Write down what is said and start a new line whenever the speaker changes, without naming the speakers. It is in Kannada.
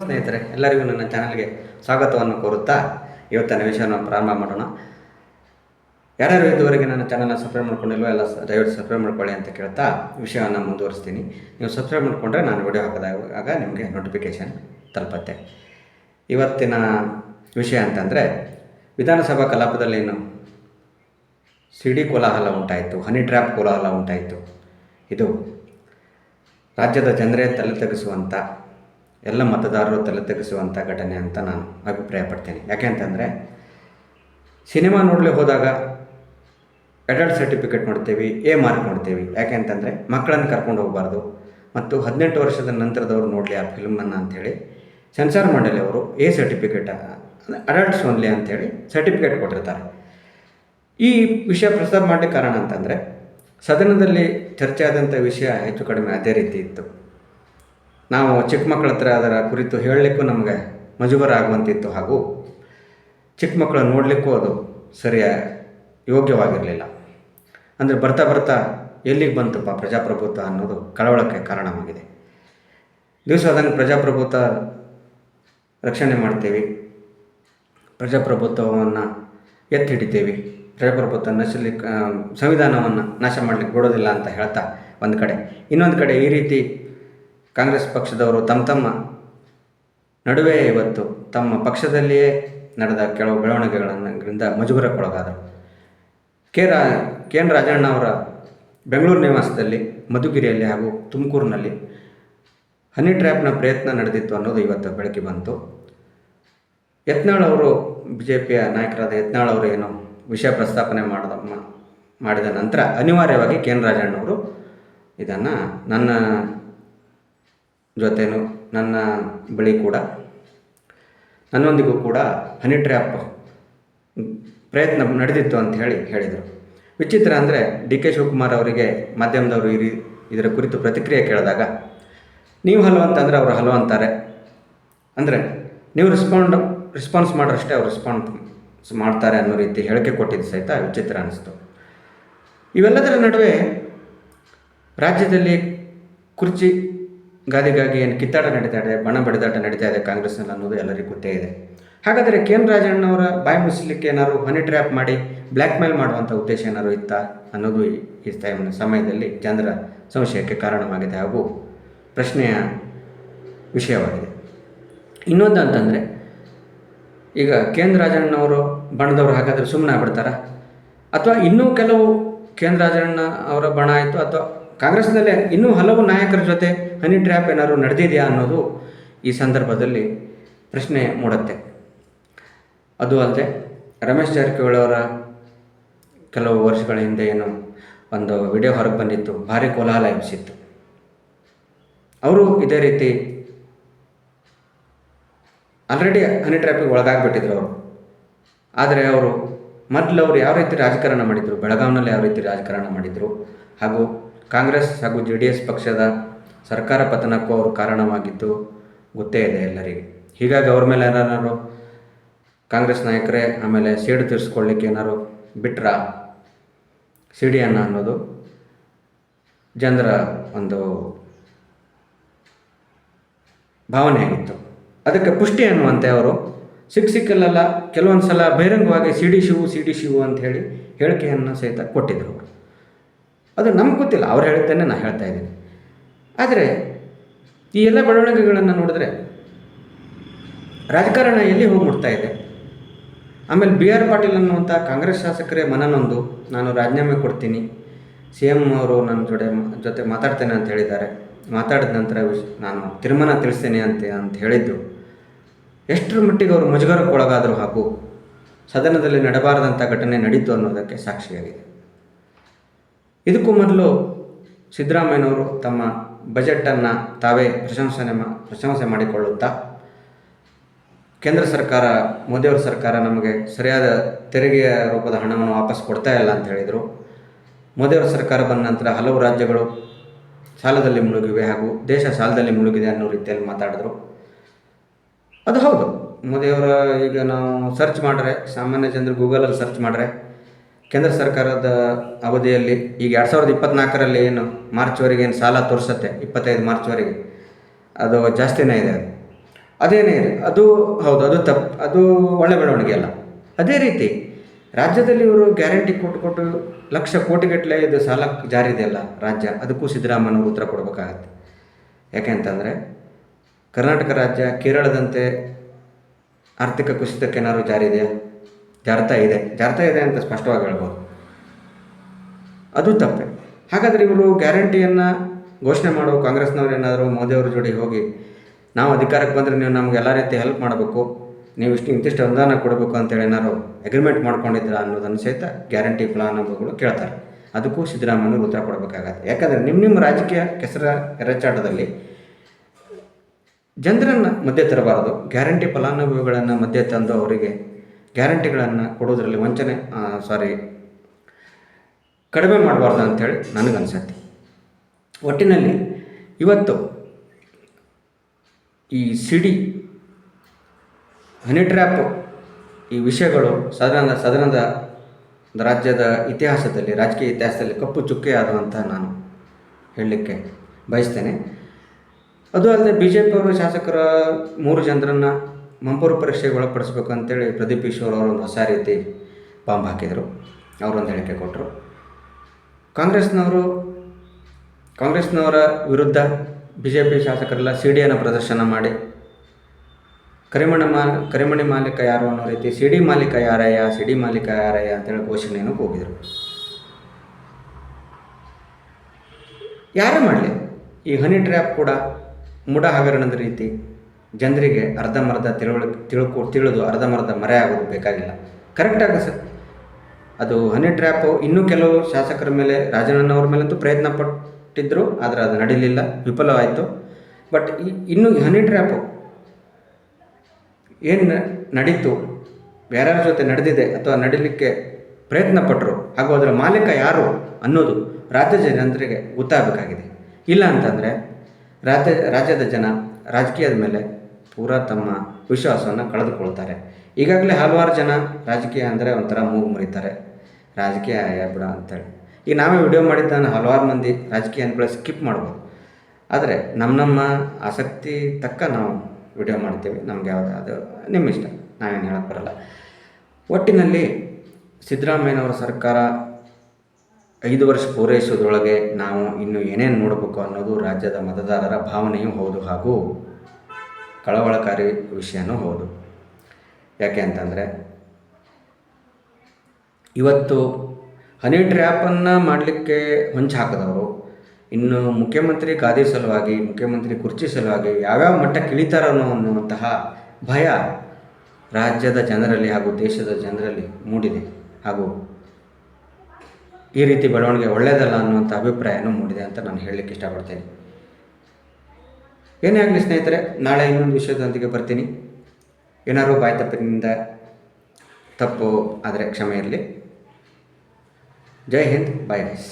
ಸ್ನೇಹಿತರೆ, ಎಲ್ಲರಿಗೂ ನನ್ನ ಚಾನಲ್ಗೆ ಸ್ವಾಗತವನ್ನು ಕೋರುತ್ತಾ ಇವತ್ತಿನ ವಿಷಯವನ್ನು ಪ್ರಾರಂಭ ಮಾಡೋಣ. ಯಾರ್ಯಾರು ಇದುವರೆಗೆ ನನ್ನ ಚಾನಲ್ನ ಸಬ್ಸ್ಕ್ರೈಬ್ ಮಾಡ್ಕೊಂಡಿಲ್ವೋ, ಎಲ್ಲ ದಯವಿಟ್ಟು ಸಬ್ಸ್ಕ್ರೈಬ್ ಮಾಡ್ಕೊಳ್ಳಿ ಅಂತ ಕೇಳ್ತಾ ವಿಷಯವನ್ನು ಮುಂದುವರಿಸ್ತೀನಿ. ನೀವು ಸಬ್ಸ್ಕ್ರೈಬ್ ಮಾಡಿಕೊಂಡ್ರೆ ನಾನು ವಿಡಿಯೋ ಹಾಕಿದಾಗ ನಿಮಗೆ ನೋಟಿಫಿಕೇಷನ್ ತಲುಪತ್ತೆ. ಇವತ್ತಿನ ವಿಷಯ ಅಂತಂದರೆ, ವಿಧಾನಸಭಾ ಕಲಾಪದಲ್ಲಿ ಏನು ಸಿಡಿ ಕೋಲಾಹಲ ಉಂಟಾಯಿತು, ಹನಿ ಟ್ರ್ಯಾಪ್ ಕೋಲಾಹಲ ಉಂಟಾಯಿತು. ಇದು ರಾಜ್ಯದ ಜನರೇ ತಲೆ ತಗ್ಗಿಸುವಂಥ ಎಲ್ಲ ಮತದಾರರು ತಲೆ ತಗ್ಗಿಸುವಂಥ ಘಟನೆ ಅಂತ ನಾನು ಅಭಿಪ್ರಾಯಪಡ್ತೇನೆ. ಯಾಕೆ ಅಂತಂದರೆ, ಸಿನಿಮಾ ನೋಡಲಿ ಹೋದಾಗ ಅಡಲ್ಟ್ ಸರ್ಟಿಫಿಕೇಟ್ ನೋಡ್ತೇವೆ ಎ ಮಾರ್ಕ್ ನೋಡ್ತೀವಿ. ಯಾಕೆ ಅಂತಂದರೆ, ಮಕ್ಕಳನ್ನು ಕರ್ಕೊಂಡು ಹೋಗಬಾರ್ದು. ಮತ್ತು ಹದಿನೆಂಟು ವರ್ಷದ ನಂತರದವರು ನೋಡಲಿ ಆ ಫಿಲ್ಮನ್ನು ಅಂಥೇಳಿ ಸೆನ್ಸಾರ್ ಮಂಡಳಿ ಅವರು ಎ ಸರ್ಟಿಫಿಕೇಟ್ ಅಡಲ್ಟ್ಸ್ ಓನ್ಲಿ ಅಂಥೇಳಿ ಸರ್ಟಿಫಿಕೇಟ್ ಕೊಟ್ಟಿರ್ತಾರೆ. ಈ ವಿಷಯ ಪ್ರಸ್ತಾಪ ಮಾಡಲಿಕ್ಕೆ ಕಾರಣ ಅಂತಂದರೆ, ಸದನದಲ್ಲಿ ಚರ್ಚೆ ಆದಂಥ ವಿಷಯ ಹೆಚ್ಚು ಕಡಿಮೆ ಅದೇ ರೀತಿ ಇತ್ತು. ನಾವು ಚಿಕ್ಕ ಮಕ್ಕಳ ಹತ್ರ ಅದರ ಕುರಿತು ಹೇಳಲಿಕ್ಕೂ ನಮಗೆ ಮಜುಬರ ಆಗುವಂತಿತ್ತು. ಹಾಗೂ ಚಿಕ್ಕ ಮಕ್ಕಳು ನೋಡಲಿಕ್ಕೂ ಅದು ಸರಿಯ ಯೋಗ್ಯವಾಗಿರಲಿಲ್ಲ. ಅಂದರೆ ಬರ್ತಾ ಬರ್ತಾ ಎಲ್ಲಿಗೆ ಬಂತಪ್ಪ ಪ್ರಜಾಪ್ರಭುತ್ವ ಅನ್ನೋದು ಕಳವಳಕ್ಕೆ ಕಾರಣವಾಗಿದೆ. ದಿವಸ ಅದನ್ನು ಪ್ರಜಾಪ್ರಭುತ್ವ ರಕ್ಷಣೆ ಮಾಡ್ತೀವಿ. ಪ್ರಜಾಪ್ರಭುತ್ವವನ್ನು ಎತ್ತಿ ಹಿಡಿತೀವಿ ಪ್ರಜಾಪ್ರಭುತ್ವ ನಶಲಿಕ್ಕೆ ಸಂವಿಧಾನವನ್ನು ನಾಶ ಮಾಡಲಿಕ್ಕೆ ಬಿಡೋದಿಲ್ಲ ಅಂತ ಹೇಳ್ತಾ ಒಂದು ಕಡೆ. ಇನ್ನೊಂದು ಕಡೆ ಈ ರೀತಿ ಕಾಂಗ್ರೆಸ್ ಪಕ್ಷದವರು ತಮ್ಮ ತಮ್ಮ ನಡುವೆ ಇವತ್ತು ತಮ್ಮ ಪಕ್ಷದಲ್ಲಿಯೇ ನಡೆದ ಕೆಲವು ಬೆಳವಣಿಗೆಗಳಿಂದ ಮುಜುಗರಕ್ಕೊಳಗಾದರು. ಕೆ ರಾ, ಕೆ ಎನ್ ರಾಜಣ್ಣ ಅವರ ಬೆಂಗಳೂರು ನಿವಾಸದಲ್ಲಿ ಮಧುಗಿರಿಯಲ್ಲಿ ಹಾಗೂ ತುಮಕೂರಿನಲ್ಲಿ ಹನಿ ಟ್ರ್ಯಾಪ್ನ ಪ್ರಯತ್ನ ನಡೆದಿತ್ತು ಅನ್ನೋದು ಇವತ್ತು ಬೆಳಕಿಗೆ ಬಂತು. ಯತ್ನಾಳ್ ಅವರು ಬಿ ಜೆ ಪಿಯ ನಾಯಕರಾದ ಯತ್ನಾಳ್ ಅವರು ಏನು ವಿಷಯ ಪ್ರಸ್ತಾಪನೆ ಮಾಡಿದ ಮಾಡಿದ ನಂತರ ಅನಿವಾರ್ಯವಾಗಿ ಕೆ ಎನ್ ರಾಜಣ್ಣವರು ಇದನ್ನು ನನ್ನ ಜೊತೆನೂ ನನ್ನ ಬಳಿ ಕೂಡ, ನನ್ನೊಂದಿಗೂ ಕೂಡ ಹನಿ ಟ್ರ್ಯಾಪ್ ಪ್ರಯತ್ನ ನಡೆದಿತ್ತು ಅಂತ ಹೇಳಿ ಹೇಳಿದರು. ವಿಚಿತ್ರ ಅಂದರೆ ಡಿ ಕೆ ಶಿವಕುಮಾರ್ ಅವರಿಗೆ ಮಾಧ್ಯಮದವರು ಇರಿ ಇದರ ಕುರಿತು ಪ್ರತಿಕ್ರಿಯೆ ಕೇಳಿದಾಗ, ನೀವು ಹಲೋ ಅಂತಂದರೆ ಅವರು ಹಲೋ ಅಂತಾರೆ ಅಂದರೆ, ನೀವು ರೆಸ್ಪಾಂಡ್, ರೆಸ್ಪಾನ್ಸ್ ಮಾಡೋರಷ್ಟೇ ಅವ್ರು ರೆಸ್ಪಾನ್ಸ್ ಮಾಡ್ತಾರೆ ಅನ್ನೋ ರೀತಿ ಹೇಳಿಕೆ ಕೊಟ್ಟಿದ್ದು ಸಹಿತ ವಿಚಿತ್ರ ಅನ್ನಿಸ್ತು ಇವೆಲ್ಲದರ ನಡುವೆ ರಾಜ್ಯದಲ್ಲಿ ಕುರ್ಚಿ ಗಾದಿಗಾಗಿ ಏನು ಕಿತ್ತಾಟ ನಡೀತಾ ಇದೆ, ಬಣ ಬಡಿದಾಟ ನಡೀತಾ ಇದೆ ಕಾಂಗ್ರೆಸ್ನಲ್ಲಿ ಅನ್ನೋದು ಎಲ್ಲರಿಗೂ ಗೊತ್ತೇ ಇದೆ. ಹಾಗಾದರೆ ಕೆ ಎನ್ ರಾಜಣ್ಣವರ ಬಾಯಿ ಮುಚ್ಚಲಿಕ್ಕೆ ಏನಾದ್ರು ಹನಿ ಟ್ರ್ಯಾಪ್ ಮಾಡಿ ಬ್ಲ್ಯಾಕ್ ಮೇಲ್ ಮಾಡುವಂಥ ಉದ್ದೇಶ ಏನಾದ್ರು ಇತ್ತಾ? ಅನ್ನೋದು ಈ- ಸಮಯದಲ್ಲಿ ಜನರ ಸಂಶಯಕ್ಕೆ ಕಾರಣವಾಗಿದೆ ಹಾಗೂ ಪ್ರಶ್ನೆಯ ವಿಷಯವಾಗಿದೆ. ಇನ್ನೊಂದು ಅಂತಂದರೆ ಈಗ ಕೇಂದ್ರ ರಾಜಣ್ಣವರು ಬಣದವರು ಹಾಗಾದರೆ ಸುಮ್ಮನೆ ಆಗ್ಬಿಡ್ತಾರಾ? ಅಥವಾ ಇನ್ನೂ ಕೆಲವು ಕೇಂದ್ರ ರಾಜಣ್ಣ ಅವರ ಬಣ ಆಯಿತು, ಅಥವಾ ಕಾಂಗ್ರೆಸ್ನಲ್ಲೇ ಇನ್ನೂ ಹಲವು ನಾಯಕರ ಜೊತೆ ಹನಿ ಟ್ರ್ಯಾಪ್ ಏನಾದ್ರು ನಡೆದಿದೆಯಾ ಅನ್ನೋದು ಈ ಸಂದರ್ಭದಲ್ಲಿ ಪ್ರಶ್ನೆ ಮೂಡುತ್ತೆ. ಅದು ಅಲ್ಲದೆ ರಮೇಶ್ ಜಾರಕಿಹೊಳಿ ಅವರ ಕೆಲವು ವರ್ಷಗಳ ಹಿಂದೆ ಏನು ಒಂದು ವಿಡಿಯೋ ಹೊರಗೆ ಬಂದಿತ್ತು, ಭಾರಿ ಕೋಲಾಹಲ ಎಬ್ಬಿಸಿತ್ತು. ಅವರು ಇದೇ ರೀತಿ ಆಲ್ರೆಡಿ ಹನಿ ಟ್ರ್ಯಾಪಿಗೆ ಒಳಗಾಗ್ಬಿಟ್ಟಿದ್ರು ಅವರು. ಆದರೆ ಅವರು ಮೊದಲು ಅವರು ಯಾವ ರೀತಿ ರಾಜಕಾರಣ ಮಾಡಿದರು, ಬೆಳಗಾವಿನಲ್ಲಿ ಯಾವ ರೀತಿ ರಾಜಕಾರಣ ಮಾಡಿದರು ಹಾಗೂ ಕಾಂಗ್ರೆಸ್ ಹಾಗೂ ಜೆ ಡಿ ಎಸ್ ಪಕ್ಷದ ಸರ್ಕಾರ ಪತನಕ್ಕೂ ಅವರು ಕಾರಣವಾಗಿದ್ದು ಗೊತ್ತೇ ಇದೆ ಎಲ್ಲರಿಗೆ. ಹೀಗಾಗಿ ಅವ್ರ ಮೇಲೆ ಏನಾರು ಕಾಂಗ್ರೆಸ್ ನಾಯಕರೇ ಆಮೇಲೆ ಸೇಡು ತೀರಿಸ್ಕೊಳ್ಳಿಕ್ಕೆ ಏನಾರು ಬಿಟ್ರ? ಸಿಡಿಯನ್ನು ಅನ್ನೋದು ಜನರ ಒಂದು ಭಾವನೆ ಆಗಿತ್ತು. ಅದಕ್ಕೆ ಪುಷ್ಟಿ ಅನ್ನುವಂತೆ ಅವರು ಸಿಕ್ಕ ಸಿಕ್ಕಲ್ಲೆಲ್ಲ ಕೆಲವೊಂದು ಸಲ ಬಹಿರಂಗವಾಗಿ C D Shivu C D Shivu ಅಂತ ಹೇಳಿ ಹೇಳಿಕೆಯನ್ನು ಸಹಿತ ಕೊಟ್ಟಿದ್ದರು ಅದು ನಮ್ಗೆ ಗೊತ್ತಿಲ್ಲ, ಅವ್ರು ಹೇಳ್ತೇನೆ ನಾನು ಹೇಳ್ತಾ ಇದ್ದೀನಿ. ಆದರೆ, ಈ ಎಲ್ಲ ಬೆಳವಣಿಗೆಗಳನ್ನು ನೋಡಿದ್ರೆ, ರಾಜಕಾರಣ ಎಲ್ಲಿ ಹೋಗಿ ಇದೆ? ಆಮೇಲೆ ಬಿ ಆರ್ ಪಾಟೀಲ್ ಅನ್ನುವಂಥ ಕಾಂಗ್ರೆಸ್ ಶಾಸಕರೇ ಮನನೊಂದು, ನಾನು ರಾಜೀನಾಮೆ ಕೊಡ್ತೀನಿ, ಸಿ ಎಂ ಅವರು ನನ್ನ ಜೊತೆ ಜೊತೆ ಮಾತಾಡ್ತೇನೆ ಅಂತ ಹೇಳಿದ್ದಾರೆ. ಮಾತಾಡಿದ ನಂತರ ನಾನು ತೀರ್ಮಾನ ತಿಳಿಸ್ತೇನೆ ಅಂತ ಅಂತ ಹೇಳಿದ್ದು ಎಷ್ಟರ ಮಟ್ಟಿಗೆ ಅವರು ಮುಜುಗರಕ್ಕೊಳಗಾದರೂ ಹಾಗೂ ಸದನದಲ್ಲಿ ನಡಬಾರದಂಥ ಘಟನೆ ನಡೀತು ಅನ್ನೋದಕ್ಕೆ ಸಾಕ್ಷಿಯಾಗಿದೆ. ಇದಕ್ಕೂ ಮೊದಲು ಸಿದ್ದರಾಮಯ್ಯನವರು ತಮ್ಮ ಬಜೆಟನ್ನು ತಾವೇ ಪ್ರಶಂಸನೆ ಪ್ರಶಂಸೆ ಮಾಡಿಕೊಳ್ಳುತ್ತಾ, ಕೇಂದ್ರ ಸರ್ಕಾರ, ಮೋದಿಯವರ ಸರ್ಕಾರ ನಮಗೆ ಸರಿಯಾದ ತೆರಿಗೆಯ ರೂಪದ ಹಣವನ್ನು ವಾಪಸ್ ಕೊಡ್ತಾ ಇಲ್ಲ ಅಂತ ಹೇಳಿದರು. ಮೋದಿಯವರ ಸರ್ಕಾರ ಬಂದ ನಂತರ ಹಲವು ರಾಜ್ಯಗಳು ಸಾಲದಲ್ಲಿ ಮುಳುಗಿವೆ ಹಾಗೂ ದೇಶ ಸಾಲದಲ್ಲಿ ಮುಳುಗಿದೆ ಅನ್ನೋ ರೀತಿಯಲ್ಲಿ ಮಾತಾಡಿದರು. ಅದು ಹೌದು. ಮೋದಿಯವರ ಈಗ ನಾವು ಸರ್ಚ್ ಮಾಡಿದ್ರೆ, ಸಾಮಾನ್ಯ ಜನರು ಗೂಗಲಲ್ಲಿ ಸರ್ಚ್ ಮಾಡಿದ್ರೆ ಕೇಂದ್ರ ಸರ್ಕಾರದ ಅವಧಿಯಲ್ಲಿ ಈಗ ಎರಡು ಸಾವಿರದ ಇಪ್ಪತ್ನಾಲ್ಕರಲ್ಲಿ ಏನು ಮಾರ್ಚ್ವರೆಗೆ ಏನು ಸಾಲ ತೋರಿಸುತ್ತೆ, ಇಪ್ಪತ್ತೈದು ಮಾರ್ಚ್ವರೆಗೆ? ಅದು ಜಾಸ್ತಿನೇ ಇದೆ ಅದು. ಅದೇನೇ ಇದೆ, ಅದು ಹೌದು, ಅದು ತಪ್ಪು ಅದು ಒಳ್ಳೆ ಬೆಳವಣಿಗೆ ಅಲ್ಲ. ಅದೇ ರೀತಿ ರಾಜ್ಯದಲ್ಲಿ ಇವರು ಗ್ಯಾರಂಟಿ ಕೊಟ್ಟು ಕೊಟ್ಟು ಲಕ್ಷ ಕೋಟಿಗಟ್ಟಲೆ ಇದು ಸಾಲ ಜಾರಿ ಇದೆಯಲ್ಲ ರಾಜ್ಯ, ಅದಕ್ಕೂ ಸಿದ್ದರಾಮಯ್ಯನವರು ಉತ್ತರ ಕೊಡಬೇಕಾಗತ್ತೆ. ಯಾಕೆ ಅಂತಂದರೆ ಕರ್ನಾಟಕ ರಾಜ್ಯ ಕೇರಳದಂತೆ ಆರ್ಥಿಕ ಕುಸಿತಕ್ಕೆ ಏನಾದರೂ ಜಾರಿ ಇದೆಯಾ ಜಾರ್ತಾ ಇದೆ. ಜಾರ್ತಾ ಇದೆ ಅಂತ ಸ್ಪಷ್ಟವಾಗಿ ಹೇಳ್ಬೋದು. ಅದು ತಪ್ಪೆ. ಹಾಗಾದರೆ ಇವರು ಗ್ಯಾರಂಟಿಯನ್ನು ಘೋಷಣೆ ಮಾಡೋ ಕಾಂಗ್ರೆಸ್ನವ್ರು ಏನಾದರೂ ಮೋದಿಯವ್ರ ಜೋಡಿ ಹೋಗಿ, ನಾವು ಅಧಿಕಾರಕ್ಕೆ ಬಂದರೆ ನೀವು ನಮ್ಗೆ ಎಲ್ಲ ರೀತಿ ಹೆಲ್ಪ್ ಮಾಡಬೇಕು, ನೀವು ಇಷ್ಟು ಇಂತಿಷ್ಟು ಅನುದಾನ ಕೊಡಬೇಕು ಅಂತೇಳಿ ಏನಾದ್ರು ಅಗ್ರಿಮೆಂಟ್ ಮಾಡ್ಕೊಂಡಿದ್ದೀರಾ ಅನ್ನೋದನ್ನು ಸಹಿತ ಗ್ಯಾರಂಟಿ ಫಲಾನುಭವಿಗಳು ಕೇಳ್ತಾರೆ. ಅದಕ್ಕೂ ಸಿದ್ದರಾಮಯ್ಯನವರು ಉತ್ತರ ಕೊಡಬೇಕಾಗತ್ತೆ. ಯಾಕಂದರೆ ನಿಮ್ಮ ನಿಮ್ಮ ರಾಜಕೀಯ ಕೆಸರ ಎರಚಾಟದಲ್ಲಿ ಜನರನ್ನು ಮಧ್ಯೆ ತರಬಾರದು. ಗ್ಯಾರಂಟಿ ಫಲಾನುಭವಿಗಳನ್ನು ಮಧ್ಯೆ ತಂದು ಅವರಿಗೆ ಗ್ಯಾರಂಟಿಗಳನ್ನು ಕೊಡೋದರಲ್ಲಿ ವಂಚನೆ ಸಾರಿ ಕಡಿಮೆ ಮಾಡಬಾರ್ದು ಅಂಥೇಳಿ ನನಗನ್ಸತ್ತೆ. ಒಟ್ಟಿನಲ್ಲಿ ಇವತ್ತು ಈ ಸಿಡಿ, ಹನಿ ಟ್ರ್ಯಾಪ್ ಈ ವಿಷಯಗಳು ಸದನದ ಸದನದ ರಾಜ್ಯದ ಇತಿಹಾಸದಲ್ಲಿ, ರಾಜಕೀಯ ಇತಿಹಾಸದಲ್ಲಿ ಕಪ್ಪು ಚುಕ್ಕೆ ಆದಂತ ನಾನು ಹೇಳಲಿಕ್ಕೆ ಬಯಸ್ತೇನೆ. ಅದು ಅಲ್ಲದೆ ಬಿ ಜೆ ಪಿಯವರು ಶಾಸಕರ ಮೂರು ಜನರನ್ನು ಮಂಪೂರು ಪರೀಕ್ಷೆಗೆ ಒಳಪಡಿಸ್ಬೇಕು ಅಂತೇಳಿ ಪ್ರದೀಪ್ ಈಶ್ವರ್ ಅವರು ಒಂದು ಹೊಸ ರೀತಿ ಬಾಂಬ್ ಹಾಕಿದರು. ಅವರೊಂದು ಹೇಳಿಕೆ ಕೊಟ್ಟರು ಕಾಂಗ್ರೆಸ್ನವರು, ಕಾಂಗ್ರೆಸ್ನವರ ವಿರುದ್ಧ ಬಿ ಜೆ ಪಿ ಶಾಸಕರೆಲ್ಲ ಸಿ ಡಿಯನ್ನು ಪ್ರದರ್ಶನ ಮಾಡಿ, ಕರಿಮಣಿ ಮಾ, ಕರಿಮಣಿ ಮಾಲೀಕ ಯಾರು ಅನ್ನೋ ರೀತಿ ಸಿ ಡಿ ಮಾಲೀಕ ಯಾರಯ್ಯ ಸಿ ಡಿ ಮಾಲೀಕ ಯಾರಯ್ಯ ಅಂತೇಳಿ ಘೋಷಣೆಯನ್ನು ಕೂಗಿದರು. ಯಾರೇ ಮಾಡಲಿ, ಈ ಹನಿ ಟ್ರ್ಯಾಪ್ ಕೂಡ ಮುಡ ಹಗರಣದ ರೀತಿ ಜನರಿಗೆ ಅರ್ಧಂಬರ್ಧ ತಿಳುವಳಿ ತಿಳ್ಕೊ ತಿಳಿದು ಅರ್ಧಂಬರ್ಧ ಮರೆ ಆಗೋದು ಬೇಕಾಗಿಲ್ಲ. ಕರೆಕ್ಟಾಗಿ ಸರ್. ಅದು ಹನಿ ಟ್ರ್ಯಾಪು ಇನ್ನೂ ಕೆಲವು ಶಾಸಕರ ಮೇಲೆ, ರಾಜಣ್ಣನವ್ರ ಮೇಲಂತೂ ಪ್ರಯತ್ನ ಪಟ್ಟಿದ್ದರು ಆದರೆ ಅದು ನಡೀಲಿಲ್ಲ, ವಿಫಲವಾಯಿತು. ಬಟ್ ಇನ್ನು ಹನಿ ಟ್ರ್ಯಾಪು ಏನು ನಡೀತು, ಯಾರ್ಯಾರ ಜೊತೆ ನಡೆದಿದೆ ಅಥವಾ ನಡೀಲಿಕ್ಕೆ ಪ್ರಯತ್ನ ಪಟ್ಟರು ಹಾಗೂ ಅದರ ಮಾಲೀಕ ಯಾರು ಅನ್ನೋದು ರಾಜ್ಯ ಜನರಿಗೆ ಗೊತ್ತಾಗಬೇಕಾಗಿದೆ. ಇಲ್ಲ ಅಂತಂದರೆ ರಾಜ್ಯ, ರಾಜ್ಯದ ಜನ ರಾಜಕೀಯದ ಮೇಲೆ ಪೂರಾ ತಮ್ಮ ವಿಶ್ವಾಸವನ್ನು ಕಳೆದುಕೊಳ್ತಾರೆ. ಈಗಾಗಲೇ ಹಲವಾರು ಜನ ರಾಜಕೀಯ ಅಂದರೆ ಒಂಥರ ಮೂಗು ಮುರಿತಾರೆ. ರಾಜಕೀಯ ಬಿಡ ಅಂತೇಳಿ. ಈಗ ನಾವೇ ವಿಡಿಯೋ ಮಾಡಿದ್ದಾನೆ ಹಲವಾರು ಮಂದಿ ರಾಜಕೀಯ ಅಂದ್ಕೊಳ್ಳಿ ಸ್ಕಿಪ್ ಮಾಡ್ಬೋದು. ಆದರೆ ನಮ್ಮ ನಮ್ಮ ಆಸಕ್ತಿ ತಕ್ಕ ನಾವು ವಿಡಿಯೋ ಮಾಡ್ತೀವಿ. ನಮ್ಗೆ ಯಾವುದು, ಅದು ನಿಮ್ಮ ಇಷ್ಟ. ನಾವೇನು ಹೇಳಕ್ಕೆ ಬರಲ್ಲ. ಒಟ್ಟಿನಲ್ಲಿ ಸಿದ್ದರಾಮಯ್ಯನವರ ಸರ್ಕಾರ ಐದು ವರ್ಷ ಪೂರೈಸೋದ್ರೊಳಗೆ ನಾವು ಇನ್ನು ಏನೇನು ನೋಡಬೇಕು ಅನ್ನೋದು ರಾಜ್ಯದ ಮತದಾರರ ಭಾವನೆಯೂ ಹೌದು. ಹಾಗೂ ಕಳವಳಕಾರಿ ವಿಷಯನೂ ಹೌದು. ಯಾಕೆ ಅಂತಂದರೆ, ಇವತ್ತು ಹನಿ ಟ್ರ್ಯಾಪನ್ನು ಮಾಡಲಿಕ್ಕೆ ಹೊಂಚು ಹಾಕಿದವರು, ಇನ್ನು ಮುಖ್ಯಮಂತ್ರಿ ಗಾದಿ ಸಲುವಾಗಿ, ಮುಖ್ಯಮಂತ್ರಿ ಕುರ್ಚಿ ಸಲುವಾಗಿ ಯಾವ್ಯಾವ ಮಟ್ಟಕ್ಕೆ ಇಳಿತಾರನೋ ಅನ್ನುವಂತಹ ಭಯ ರಾಜ್ಯದ ಜನರಲ್ಲಿ ಹಾಗೂ ದೇಶದ ಜನರಲ್ಲಿ ಮೂಡಿದೆ ಹಾಗೂ ಈ ರೀತಿ ಬೆಳವಣಿಗೆ ಒಳ್ಳೆಯದಲ್ಲ ಅನ್ನುವಂಥ ಅಭಿಪ್ರಾಯನೂ ಮೂಡಿದೆ ಅಂತ ನಾನು ಹೇಳಲಿಕ್ಕೆ ಇಷ್ಟಪಡ್ತೇನೆ. ಏನೇ ಆಗಲಿ ಸ್ನೇಹಿತರೆ, ನಾಳೆ ಇನ್ನೊಂದು ವಿಷಯದೊಂದಿಗೆ ಬರ್ತೀನಿ. ಏನಾದರೂ ಬಾಯ್ ತಪ್ಪಿನಿಂದ ತಪ್ಪು ಆದರೆ ಕ್ಷಮೆ ಇರಲಿ. ಜೈ ಹಿಂದ್ ಬಾಯ್ ಗೈಸ್